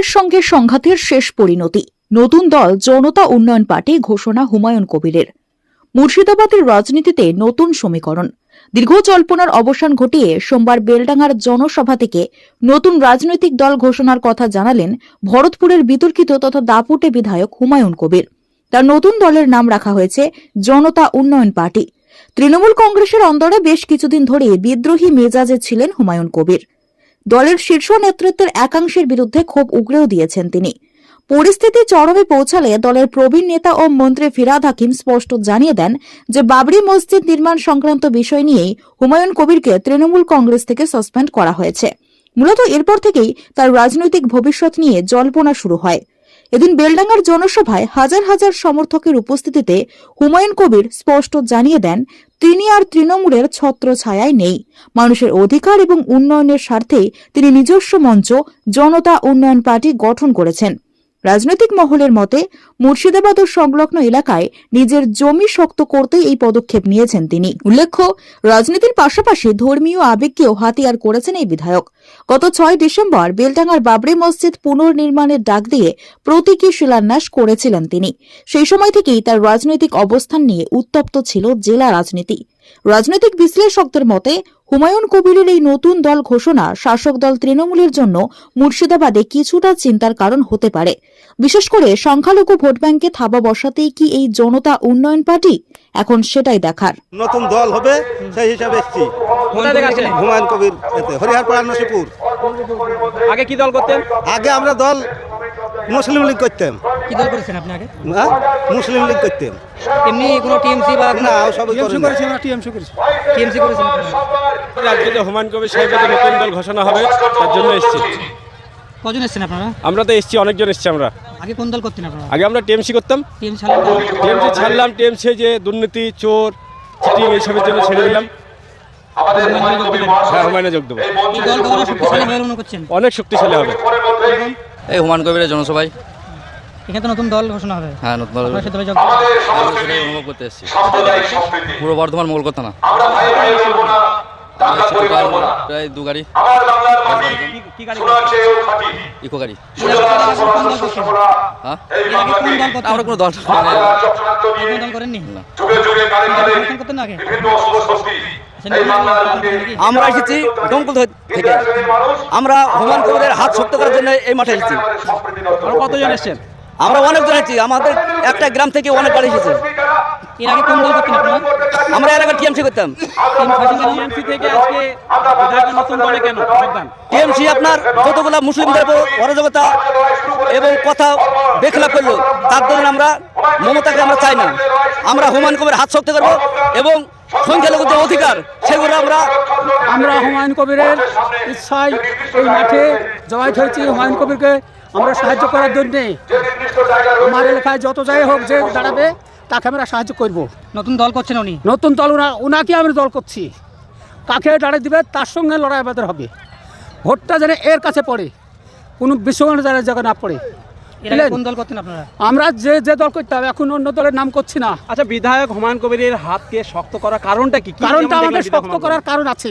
তৃণমূলের সঙ্গে সংঘাতের শেষ পরিণতি। নতুন দল জনতা উন্নয়ন পার্টি ঘোষণা হুমায়ুন কবিরের। মুর্শিদাবাদের রাজনীতিতে নতুন সমীকরণ। দীর্ঘ জল্পনার অবসান ঘটিয়ে সোমবার বেলডাঙ্গার জনসভা থেকে নতুন রাজনৈতিক দল ঘোষণার কথা জানালেন ভরতপুরের বিতর্কিত তথা দাপুটে বিধায়ক হুমায়ুন কবির। তার নতুন দলের নাম রাখা হয়েছে জনতা উন্নয়ন পার্টি। তৃণমূল কংগ্রেসের অন্দরে বেশ কিছুদিন ধরে বিদ্রোহী মেজাজে ছিলেন হুমায়ুন কবির। দলের শীর্ষ নেতৃত্বের একাংশের বিরুদ্ধে ক্ষোভ উগরেও দিয়েছেন তিনি। পরিস্থিতি চরমে পৌঁছালে দলের প্রবীণ নেতা ও মন্ত্রী ফিরাদ হাকিম স্পষ্ট জানিয়ে দেন যে বাবরি মসজিদ নির্মাণ সংক্রান্ত বিষয় নিয়েই হুমায়ুন কবিরকে তৃণমূল কংগ্রেস থেকে সাসপেন্ড করা হয়েছে। মূলত এরপর থেকেই তার রাজনৈতিক ভবিষ্যৎ নিয়ে জল্পনা শুরু হয়। এদিন বেলডাঙ্গার জনসভায় হাজার হাজার সমর্থকের উপস্থিতিতে হুমায়ুন কবির স্পষ্ট জানিয়ে দেন তিনি আর তৃণমূলের ছত্র ছায়ায় নেই। মানুষের অধিকার এবং উন্নয়নের স্বার্থে তিনি নিজস্ব মঞ্চ, জনতা উন্নয়ন পার্টি গঠন করেছেন। রাজনৈতিক মহলের মতে, মুর্শিদাবাদ ও সংলগ্ন এলাকায় নিজের জমি শক্ত করতে এই পদক্ষেপ নিয়েছেন তিনি। উল্লেখ্য, রাজনীতির পাশাপাশি ধর্মীয় আবেগকেও হাতিয়ার করেছেন এই বিধায়ক। গত ছয় ডিসেম্বর বেলডাঙ্গার বাবরি মসজিদ পুনর্নির্মাণের ডাক দিয়ে প্রতীকী শিলান্যাস করেছিলেন তিনি। সেই সময় থেকেই তার রাজনৈতিক অবস্থান নিয়ে উত্তপ্ত ছিল জেলা রাজনীতি। রাজনৈতিক বিশ্লেষকদের মতে হুমায়ুন কবিরের এই নতুন দল ঘোষণা শাসক দল তৃণমূলের জন্য মুর্শিদাবাদে কিছুটা চিন্তার কারণ হতে পারে। বিশেষ করে সংখ্যালঘু ভোট ব্যাংকে থাবা বসাতেই কি এই জনতা উন্নয়ন পার্টি? এখন সেটাই দেখার। নতুন দল হবে সেই হিসাবে হুমায়ুন কবির হরিহরপাড়া নসিপুর। আগে কি দল করতেন? আগে আমরা দল মুসলিম লীগ করতাম। কি দল করেছেন আপনি আগে? হ্যাঁ? মুসলিম লীগ করতাম এমনি কোনো টিএমসি বা না সবই করি না। টিএমসি করেছেন রাজ্যে হুমায়ুন কবির সাহেবের নতুন দল ঘোষণা হবে তার জন্য এসেছি। কজন এসেছেন আপনারা? আমরা তো এসেছি অনেকজন এসেছি আমরা। আগে কোন দল করতেন আপনারা? আগে আমরা টিএমসি করতাম। টিএমসি? টিএমসি ছাড়লাম টিএমসি যে দুর্নীতি চোর চিটিং এইসবের জন্য ছেড়ে দিলাম। হ্যাঁ হুমায়ুনে যোগ দেবো। এই দল কখনো শক্তিশালী বলে করছেন? অনেক শক্তিশালী হবে। এই হুমায়ুন কবিরের জনসভায়। এখানে তো নতুন দল ঘোষণা হবে। হ্যাঁ নতুন দল? আমরা অনুভব করতে এসেছি। পুরো বর্ধমান মোগল কথা না। প্রায় দু গাড়ি। ইকো গাড়ি? আমরা কোনো দল? আমরা এসেছি থেকে। আমরা কবিরের হাত শক্ত করার জন্য এই মাঠে এসেছি। কতজন এসছেন? আমরা অনেকজন এসেছি আমাদের একটা গ্রাম থেকে অনেক গাড়ি এসেছে। এর আগে কোন দল করতেন আপনারা? আমরা এর আগে টিএমসি করতাম। টিএমসি থেকে আজকে বিধায়ক নতুন দলে কেন? যোগদান। টিএমসি আপনার যতগুলা মুসলিমদের অরাজকতা এবং কথা বেখলাপ করল তার জন্য আমরা মমতাকে আমরা চাই না। আমরা হুমায়ুন কবির হাত শক্ত করব এবং সংখ্যালঘু যে অধিকার সেগুলো আমরা আমরা হুমায়ুন কবিরের ইচ্ছায় এই মাঠে জমায়েত হয়েছি। হুমায়ুন কবিরকে আমরা সাহায্য করার জন্যে আমার এলাকায় যত জায়গায় হোক যে দাঁড়াবে তাকে আমরা সাহায্য করব। নতুন দল করছেন উনি? নতুন দল উনা উনাকে আমি দল করছি। কাকে দাঁড়িয়ে দিবে তার সঙ্গে লড়াই আমাদের হবে। ভোটটা যেন এর কাছে পড়ে কোনো বিশ্বগণের যারা জায়গা না পড়ে। এর কোন দল করতেন আপনারা? আমরা যে যে দল করতাম এখন অন্য দলের নাম করছি না। আচ্ছা বিধায়ক হুমায়ুন কবিরের হাতকে শক্ত করার কারণটা কি? কি কারণটা আমাদের শক্ত করার কারণ আছে।